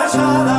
ಪಾಠಶಾಲಾ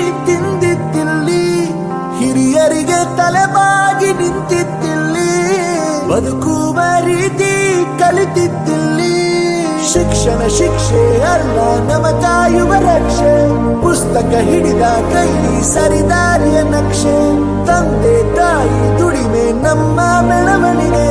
ಹಂಚಿ ತಿಂದಿದ್ದಿಲ್ಲಿ, ಹಿರಿಯರಿಗೆ ತಲೆಬಾಗಿ ನಿಂತಿದ್ದಿಲ್ಲಿ, ಬದುಕುವ ರೀತಿ ಕಲಿತಿದ್ದಿಲ್ಲಿ. ಶಿಕ್ಷಣ, ಶಿಕ್ಷೆ ಅಲ್ಲ ನಮ ತಾಯುವ ರಕ್ಷೆ. ಪುಸ್ತಕ ಹಿಡಿದ ಕೈ ಸರಿದಾರಿಯ ನಕ್ಷೆ. ತಂದೆ, ತಾಯಿ, ದುಡಿಮೆ, ನಮ್ಮ ಬೆಳವಣಿಗೆ.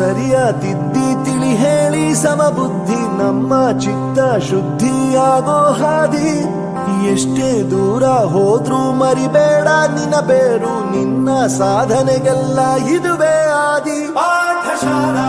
ಸರಿಯ ತಿದ್ದಿ ತಿಳಿ ಹೇಳಿ ಸಮಬುದ್ಧಿ, ನಮ್ಮ ಚಿತ್ತ ಶುದ್ಧಿಯಾಗೋ ಹಾದಿ. ಎಷ್ಟೇ ದೂರ ಹೋದ್ರೂ ಮರಿಬೇಡ ನಿನ್ನ ಬೇರು, ನಿನ್ನ ಸಾಧನೆಗೆಲ್ಲ ಇದುವೇ ಆದಿ ಪಾಠಶಾಲಾ.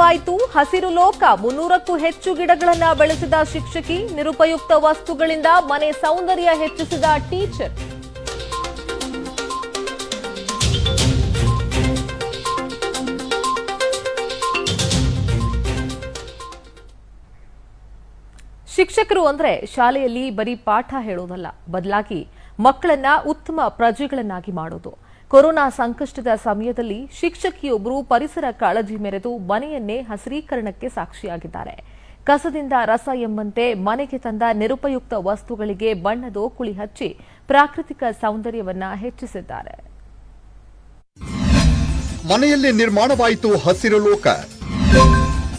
ನಿರ್ಮಾಣವಾಯಿತು ಹಸಿರು ಲೋಕ, ಮುನ್ನೂರಕ್ಕೂ ಹೆಚ್ಚು ಗಿಡಗಳನ್ನು ಬೆಳೆಸಿದ ಶಿಕ್ಷಕಿ, ನಿರುಪಯುಕ್ತ ವಸ್ತುಗಳಿಂದ ಮನೆ ಸೌಂದರ್ಯ ಹೆಚ್ಚಿಸಿದ ಟೀಚರ್. ಶಿಕ್ಷಕರು ಅಂದ್ರೆ ಶಾಲೆಯಲ್ಲಿ ಬರೀ ಪಾಠ ಹೇಳೋದಲ್ಲ, ಬದಲಾಗಿ ಮಕ್ಕಳನ್ನ ಉತ್ತಮ ಪ್ರಜೆಗಳನ್ನಾಗಿ ಮಾಡೋದು. ಕೊರೋನಾ ಸಂಕಷ್ಟದ ಸಮಯದಲ್ಲಿ ಶಿಕ್ಷಕಿಯೊಬ್ಬರು ಪರಿಸರ ಕಾಳಜಿ ಮೆರೆದು ಮನೆಯನ್ನೇ ಹಸಿರೀಕರಣಕ್ಕೆ ಸಾಕ್ಷಿಯಾಗಿದ್ದಾರೆ. ಕಸದಿಂದ ರಸ ಎಂಬಂತೆ ಮನೆಗೆ ತಂದ ನಿರುಪಯುಕ್ತ ವಸ್ತುಗಳಿಗೆ ಬಣ್ಣದ ಕುಳಿ ಹಚ್ಚಿ ಪ್ರಾಕೃತಿಕ ಸೌಂದರ್ಯವನ್ನ ಹೆಚ್ಚಿಸಿದ್ದಾರೆ. ಮನೆಯಲ್ಲಿ ನಿರ್ಮಾಣವಾಯಿತು ಹಸಿರು ಲೋಕ.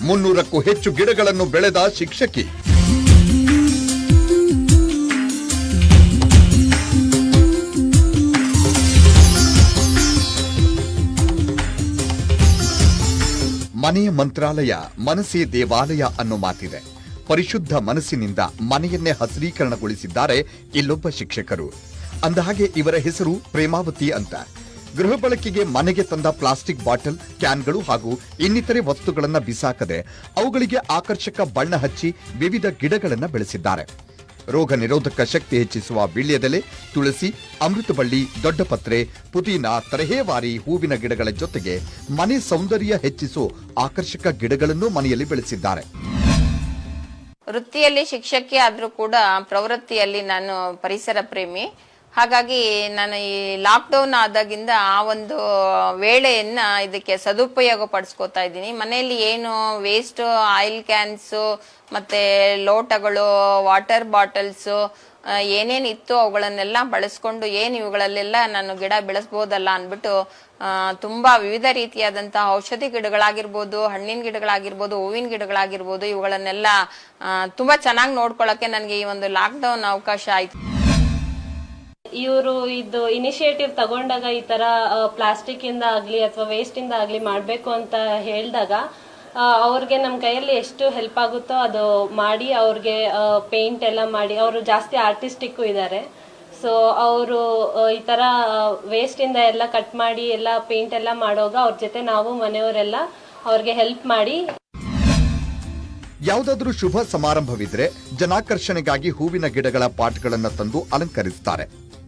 ಮುನ್ನೂರಕ್ಕೂ ಹೆಚ್ಚು ಗಿಡಗಳನ್ನು ಬೆಳೆದ ಶಿಕ್ಷಕಿ. ಮನೆಯ ಮಂತ್ರಾಲಯ, ಮನಸ್ಸೇ ದೇವಾಲಯ ಅನ್ನೋ ಮಾತಿದೆ. ಪರಿಶುದ್ಧ ಮನಸ್ಸಿನಿಂದ ಮನೆಯನ್ನೇ ಹಸಿರೀಕರಣಗೊಳಿಸಿದ್ದಾರೆ ಇಲ್ಲೊಬ್ಬ ಶಿಕ್ಷಕರು. ಅಂದಹಾಗೆ ಇವರ ಹೆಸರು ಪ್ರೇಮಾವತಿ ಅಂತ. ಗೃಹ ಬಳಕೆಗೆ ಮನೆಗೆ ತಂದ ಪ್ಲಾಸ್ಟಿಕ್ ಬಾಟಲ್, ಕ್ಯಾನ್ಗಳು ಹಾಗೂ ಇನ್ನಿತರೆ ವಸ್ತುಗಳನ್ನು ಬಿಸಾಕದೆ ಅವುಗಳಿಗೆ ಆಕರ್ಷಕ ಬಣ್ಣ ಹಚ್ಚಿ ವಿವಿಧ ಗಿಡಗಳನ್ನು ಬೆಳೆಸಿದ್ದಾರೆ. ರೋಗ ನಿರೋಧಕ ಶಕ್ತಿ ಹೆಚ್ಚಿಸುವ ವೀಳ್ಯದೆಲೆ ತುಳಸಿ, ಅಮೃತಬಳ್ಳಿ, ದೊಡ್ಡಪತ್ರೆ, ಪುದೀನ, ತರಹೇವಾರಿ ಹೂವಿನ ಗಿಡಗಳ ಜೊತೆಗೆ ಮನೆ ಸೌಂದರ್ಯ ಹೆಚ್ಚಿಸೋ ಆಕರ್ಷಕ ಗಿಡಗಳನ್ನು ಮನೆಯಲ್ಲಿ ಬೆಳೆಸಿದ್ದಾರೆ. ವೃತ್ತಿಯಲ್ಲಿ ಶಿಕ್ಷಕಿ ಆದ್ರೂ ಕೂಡ ಪ್ರವೃತ್ತಿಯಲ್ಲಿ ನಾನು ಪರಿಸರ ಪ್ರೇಮಿ. ಹಾಗಾಗಿ ನಾನು ಈ ಲಾಕ್ಡೌನ್ ಆದಾಗಿಂದ ಆ ಒಂದು ವೇಳೆಯನ್ನ ಇದಕ್ಕೆ ಸದುಪಯೋಗ ಪಡಿಸ್ಕೊತಾ ಇದ್ದೀನಿ. ಮನೆಯಲ್ಲಿ ಏನು ವೇಸ್ಟ್ ಆಯಿಲ್ ಕ್ಯಾನ್ಸು ಮತ್ತೆ ಲೋಟಗಳು ವಾಟರ್ ಬಾಟಲ್ಸು ಏನೇನು ಇತ್ತು ಅವುಗಳನ್ನೆಲ್ಲ ಬಳಸ್ಕೊಂಡು ಏನು ಇವುಗಳಲ್ಲೆಲ್ಲ ನಾನು ಗಿಡ ಬೆಳೆಸ್ಬೋದಲ್ಲ ಅಂದ್ಬಿಟ್ಟು ತುಂಬ ವಿವಿಧ ರೀತಿಯಾದಂತಹ ಔಷಧಿ ಗಿಡಗಳಾಗಿರ್ಬೋದು, ಹಣ್ಣಿನ ಗಿಡಗಳಾಗಿರ್ಬೋದು, ಹೂವಿನ ಗಿಡಗಳಾಗಿರ್ಬೋದು, ಇವುಗಳನ್ನೆಲ್ಲ ತುಂಬಾ ಚೆನ್ನಾಗಿ ನೋಡ್ಕೊಳ್ಳೋಕ್ಕೆ ನನಗೆ ಈ ಒಂದು ಲಾಕ್ಡೌನ್ ಅವಕಾಶ ಆಯ್ತು. ಇವರು ಇದು ಇನಿಷಿಯೇಟಿವ್ ತಗೊಂಡಾಗ ಈ ತರ ಪ್ಲಾಸ್ಟಿಕ್ ಇಂದ ಆಗ್ಲಿ ಅಥವಾ ವೇಸ್ಟ್ ಇಂದ ಆಗ್ಲಿ ಮಾಡ್ಬೇಕು ಅಂತ ಹೇಳಿದಾಗ ಅವ್ರಿಗೆ ನಮ್ಮ ಕೈಯಲ್ಲಿ ಎಷ್ಟು ಹೆಲ್ಪ್ ಆಗುತ್ತೋ ಅದು ಮಾಡಿ ಅವ್ರಿಗೆ ಪೇಂಟ್ ಎಲ್ಲ ಮಾಡಿ, ಅವರು ಜಾಸ್ತಿ ಆರ್ಟಿಸ್ಟಿಕ್ಕು ಇದ್ದಾರೆ ಸೊ ಅವರು ಈ ತರ ವೇಸ್ಟ್ ಇಂದ ಎಲ್ಲ ಕಟ್ ಮಾಡಿ, ಎಲ್ಲ ಪೇಂಟ್ ಎಲ್ಲ ಮಾಡೋವಾಗ ಅವ್ರ ಜೊತೆ ನಾವು ಮನೆಯವರೆಲ್ಲ ಅವ್ರಿಗೆ ಹೆಲ್ಪ್ ಮಾಡಿ. ಯಾವುದಾದ್ರೂ ಶುಭ ಸಮಾರಂಭವಿದ್ರೆ, ಜನಾಕರ್ಷಣೆಗಾಗಿ ಹೂವಿನ ಗಿಡಗಳ ಪಾಟ್ಗಳನ್ನು ತಂದು ಅಲಂಕರಿಸ್ತಾರೆ.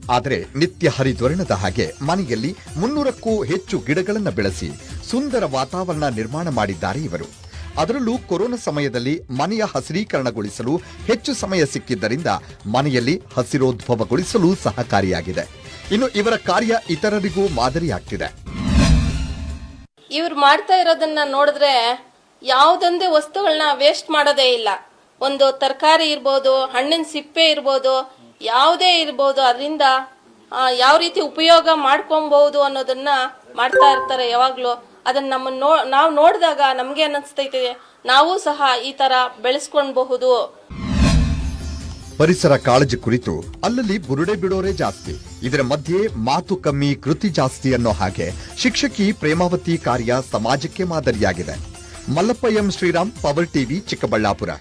ಆದರೆ ನಿತ್ಯ ಹರಿದೊರೆಣದ ಹಾಗೆ ಮನೆಯಲ್ಲಿ ಮುನ್ನೂರಕ್ಕೂ ಹೆಚ್ಚು ಗಿಡಗಳನ್ನು ಬೆಳೆಸಿ ಸುಂದರ ವಾತಾವರಣ ನಿರ್ಮಾಣ ಮಾಡಿದ್ದಾರೆ ಇವರು. ಅದರಲ್ಲೂ ಕೊರೋನಾ ಸಮಯದಲ್ಲಿ ಮನೆಯ ಹಸಿರೀಕರಣಗೊಳಿಸಲು ಹೆಚ್ಚು ಸಮಯ ಸಿಕ್ಕಿದ್ದರಿಂದ ಮನೆಯಲ್ಲಿ ಹಸಿರೋದ್ಭವಗೊಳಿಸಲು ಸಹಕಾರಿಯಾಗಿದೆ. ಇನ್ನು ಇವರ ಕಾರ್ಯ ಇತರರಿಗೂ ಮಾದರಿಯಾಗ್ತಿದೆ. ಇವ್ರು ಮಾಡ್ತಾ ಇರೋದನ್ನ ನೋಡಿದ್ರೆ ಯಾವುದೊಂದೇ ವಸ್ತುಗಳನ್ನ ವೇಸ್ಟ್ ಮಾಡೋದೇ ಇಲ್ಲ. ಒಂದು ತರಕಾರಿ ಇರ್ಬೋದು, ಹಣ್ಣಿನ ಸಿಪ್ಪೆ ಇರ್ಬೋದು ಯಾವುದೇ ಇರ್ಬೋದು, ಅದರಿಂದ ಯಾವ ರೀತಿ ಉಪಯೋಗ ಮಾಡ್ಕೊಬಹುದು ಅನ್ನೋದನ್ನ ಮಾಡ್ತಾ ಇರ್ತಾರೆ ಯಾವಾಗ್ಲೂ. ಅದನ್ನ ನಮ್ಮ ನೋ, ನಾವು ನೋಡಿದಾಗ ನಮ್ಗೆ ಅನ್ನಿಸ್ತೈತೆ, ನಾವು ಸಹ ಈ ತರ ಬೆಳೆಸ್ಕೊಳ್ಬಹುದು ಪರಿಸರ ಕಾಳಜಿ ಕುರಿತು ಅಲ್ಲಲ್ಲಿ ಬುರುಡೆ ಬಿಡೋರೆ ಜಾಸ್ತಿ. ಇದರ ಮಧ್ಯೆ ಮಾತು ಕಮ್ಮಿ, ಕೃತಿ ಜಾಸ್ತಿ ಅನ್ನೋ ಹಾಗೆ ಶಿಕ್ಷಕಿ ಪ್ರೇಮಾವತಿ ಕಾರ್ಯ ಸಮಾಜಕ್ಕೆ ಮಾದರಿಯಾಗಿದೆ. Mallappa M Sriram, power TV, Chikkaballapur.